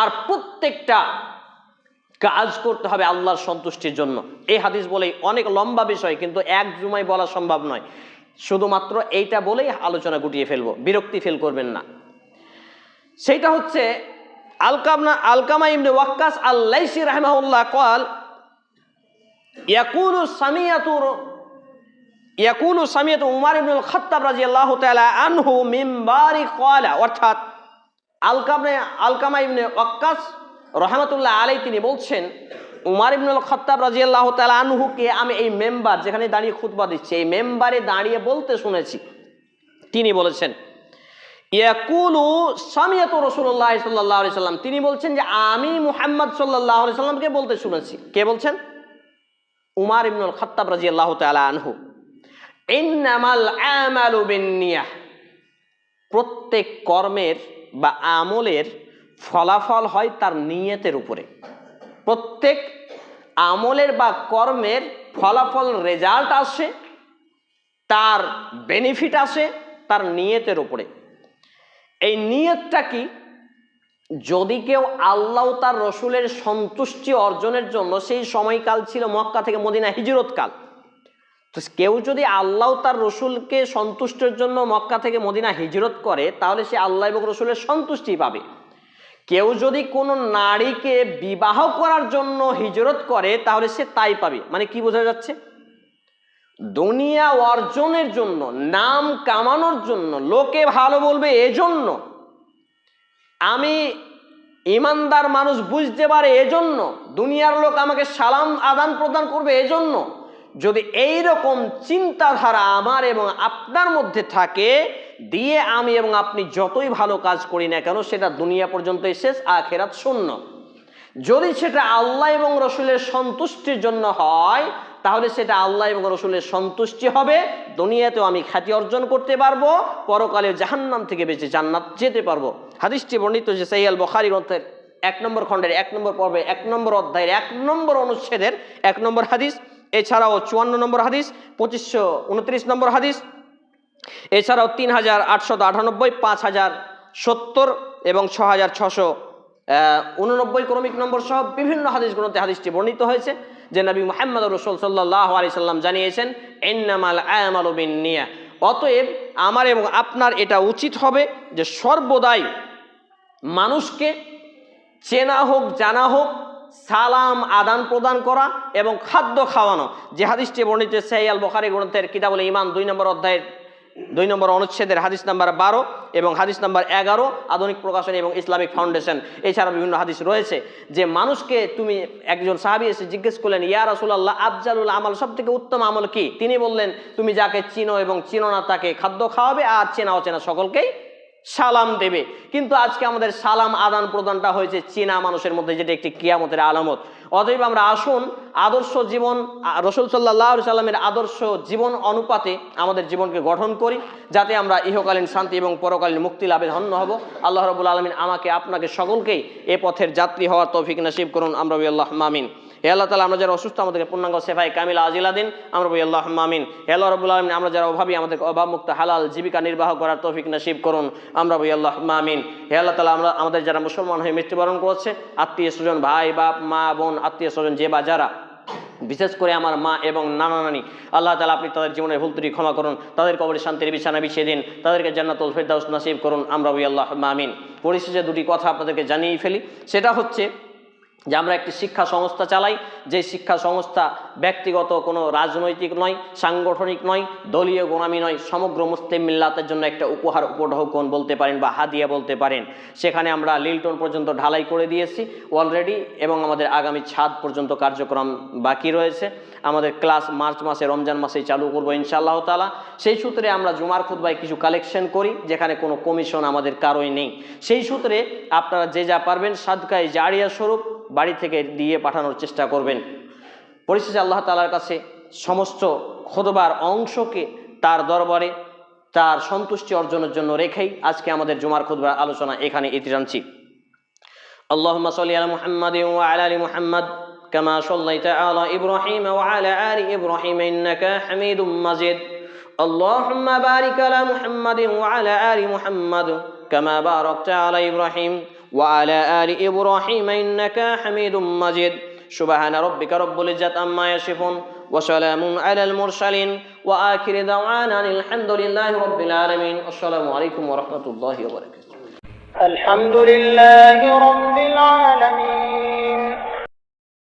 আর প্রত্যেকটা কাজ করতে হবে আল্লাহর সন্তুষ্টির জন্য। এই হাদিস বলেই অনেক লম্বা বিষয়, কিন্তু এক জুমায় বলা সম্ভব নয়। শুধুমাত্র এইটা বলেই আলোচনা গুটিয়ে ফেলব, বিরক্তি ফেল করবেন না। সেইটা হচ্ছে আলকামনা, আলকামা ইমনি ওয়াক্কাস আল্লাইসি রাহমাউল্লাহ কল, ইয়াকুলু সামিয়াতুর ইয়াকুলু সামিয়াত উমার ইবনুল খাত্তাব রাদিয়াল্লাহু তাআলা আনহু মিম্বারি ক্বালা। অর্থাৎ আলকামে, আলকামা ইবনে ওয়াক্কাস রহমতুল্লাহ আলাই তিনি বলছেন, উমার ইবনুল খত্তাব রাজিয়াল্লাহ তালা আনহুকে আমি এই মেম্বার, যেখানে দাঁড়িয়ে খুতবা দিচ্ছি, এই মেম্বারে দাঁড়িয়ে বলতে শুনেছি। তিনি বলেছেন ইয়াকুলু সামিয়াত রসুল্লাহ সাল্লাহ আলি সাল্লাম। তিনি বলছেন যে, আমি মুহাম্মদ সাল্লাহ সাল্লামকে বলতে শুনেছি। কে বলছেন? উমার ইবনুল খত্তাব রাজিয়াল্লাহ তালা আনহু। প্রত্যেক কর্মের বা আমলের ফলাফল হয় তার নিয়তের উপরে। প্রত্যেক আমলের বা কর্মের ফলাফল রেজাল্ট আসে, তার বেনিফিট আসে, তার নিয়তের উপরে। এই নিয়তটা কি? যদি কেউ আল্লাহ তার রসুলের সন্তুষ্টি অর্জনের জন্য, সেই সময়কাল ছিল মক্কা থেকে মদিনা হিজরতকাল। তো কেউ যদি আল্লাহ তার রসুলকে সন্তুষ্টের জন্য মক্কা থেকে মদিনা হিজরত করে, তাহলে সে আল্লাহ এবং রসুলের সন্তুষ্টি পাবে। কেউ যদি কোনো নারীকে বিবাহ করার জন্য হিজরত করে, তাহলে সে তাই পাবে। মানে কি বোঝা যাচ্ছে? দুনিয়া অর্জনের জন্য, নাম কামানোর জন্য, লোকে ভালো বলবে এজন্য। আমি ইমানদার মানুষ বুঝতে পারে এজন্য। দুনিয়ার লোক আমাকে সালাম আদান প্রদান করবে এজন্য। যদি এই রকম চিন্তাধারা আমার এবং আপনার মধ্যে থাকে, দিয়ে আমি এবং আপনি যতই ভালো কাজ করি না কেন, সেটা দুনিয়া পর্যন্তই শেষ, আখেরাত শূন্য। যদি সেটা আল্লাহ এবং রসুলের সন্তুষ্টির জন্য হয়, তাহলে সেটা আল্লাহ এবং রসুলের সন্তুষ্টি হবে, দুনিয়াতেও আমি খ্যাতি অর্জন করতে পারব, পরকালে জাহান্নাম থেকে বেঁচে জান্নাত যেতে পারব। হাদিসটি বর্ণিত যে সাইয়াল বখারি গ্রন্থের এক নম্বর খণ্ডের এক নম্বর পর্বে এক নম্বর অধ্যায়ের এক নম্বর অনুচ্ছেদের এক নম্বর হাদিস। এছাড়াও চুয়ান্ন নম্বর হাদিস, পঁচিশশো উনত্রিশ নম্বর হাদিস, এছাড়াও তিন হাজার আটশত আটানব্বই, পাঁচ হাজার সত্তর এবং ছ হাজার ছশো উননব্বই ক্রমিক নম্বর সহ বিভিন্ন হাদিস গ্রন্থে হাদিসটি বর্ণিত হয়েছে, যে নবী মোহাম্মদ রসুল সাল্লাহ আলি সাল্লাম জানিয়েছেন এন্নামাল আয়ামাল নিয়া অতএব আমার এবং আপনার এটা উচিত হবে যে সর্বদাই মানুষকে চেনা হোক, জানা হোক সালাম আদান প্রদান করা এবং খাদ্য খাওয়ানো। যে হাদিসটি বর্ণিত সাইয়াল বখারি গ্রন্থের কিতাবুল ইমান দুই নম্বর অধ্যায়ের দুই নম্বর অনুচ্ছেদের হাদিস নাম্বার বারো এবং হাদিস নাম্বার এগারো আধুনিক প্রকাশনী এবং ইসলামিক ফাউন্ডেশন। এছাড়া বিভিন্ন হাদিস রয়েছে যে মানুষকে তুমি একজন সাহাবি এসে জিজ্ঞেস করলেন, ইয়া রাসুল্লাহ আফজালুল আমল সব থেকে উত্তম আমল কি? তিনি বললেন, তুমি যাকে চিনো এবং চিনো না তাকে খাদ্য খাওয়াবে আর চেনা অচেনা সকলকেই সালাম দেবে। কিন্তু আজকে আমাদের সালাম আদান প্রদানটা হয়েছে চীনা মানুষের মধ্যে, যেটা একটি কিয়ামতের আলামত। অতএব আমরা আসুন, আদর্শ জীবন রসুল সাল্লাহ সাল্লামের আদর্শ জীবন অনুপাতে আমাদের জীবনকে গঠন করি, যাতে আমরা ইহকালীন শান্তি এবং পরকালীন মুক্তি লাভে ধন্য হব। আল্লাহ রবুল আলমিন আমাকে, আপনাকে সকলকেই এ পথের যাত্রী হওয়ার তৌফিক নসিব করুন। আমরা আল্লাহ মামিন হে আল্লাহ তালা আমরা যারা অসুস্থ, আমাদেরকে পূর্ণাঙ্গ সেফাই কামিল আজিলা দিন। আমরা বলি আল্লাহ মামিন হে আল্লাহ রবুল আলমিন, আমরা যারা অভাবী, আমাদেরকে অভাবমুক্ত, হালাল জীবিকা নির্বাহ করার তৌফিক নসিব করুন। আমরা বলি আল্লাহ মামিন হে আল্লাহ তালা আমরা, আমাদের যারা মুসলমান হয়ে মৃত্যুবরণ করছে, আত্মীয় স্বজন, ভাই, বাপ, মা, বোন, আত্মীয় স্বজন, যে বা যারা, বিশেষ করে আমার মা এবং নানা নানি, আল্লাহ তালা আপনি তাদের জীবনের ভুল ত্রুটি ক্ষমা করুন তাদের কবরে শান্তির বিছানা বিছিয়ে দিন, তাদেরকে জান্নাতুল ফেরদাউস নাসিব করুন। আমরা বলি আল্লাহ মামিন পরিশেষে দুটি কথা আপনাদেরকে জানিয়ে ফেলি। সেটা হচ্ছে যে আমরা একটি শিক্ষা সংস্থা চালাই, যে শিক্ষা সংস্থা ব্যক্তিগত কোনো রাজনৈতিক নয়, সাংগঠনিক নয়, দলীয় গোনামি নয়, সমগ্র মুসলিম মিল্লাতের জন্য একটা উপহার উপঢৌকন বলতে পারেন বা হাদিয়া বলতে পারেন। সেখানে আমরা লিলটন পর্যন্ত ঢালাই করে দিয়েছি অলরেডি এবং আমাদের আগামী ছাদ পর্যন্ত কার্যক্রম বাকি রয়েছে। আমাদের ক্লাস মার্চ মাসে, রমজান মাসেই চালু করব ইনশাআল্লাহ তালা সেই সূত্রে আমরা জুমার খুতবায় কিছু কালেকশন করি, যেখানে কোনো কমিশন আমাদের কারোই নেই। সেই সূত্রে আপনারা যে যা পারবেন সাদকায় জারিয়া স্বরূপ বাড়ি থেকে দিয়ে পাঠানোর চেষ্টা করবেন পরিশেষে আল্লাহ তালার কাছে সমস্ত খোদবার অংশকে তার দরবারে তার সন্তুষ্টি অর্জনের জন্য রেখেই আজকে আমাদের জুমার খুদবার আলোচনা এখানে ইতি টানছি اللهم صل على محمد وعلى ال محمد كما صليت على ابراهيم وعلى ال ابراهيم انك حميد مجيد اللهم بارك على محمد وعلى آل محمد كما باركت على إبراهيم وعلى آل إبراهيم إنك حميد مجيد سبحان ربك رب العزة عما يصفون وسلام على المرسلين وآخر دعوانا أن الحمد لله رب العالمين السلام عليكم ورحمة الله وبركاته الحمد لله رب العالمين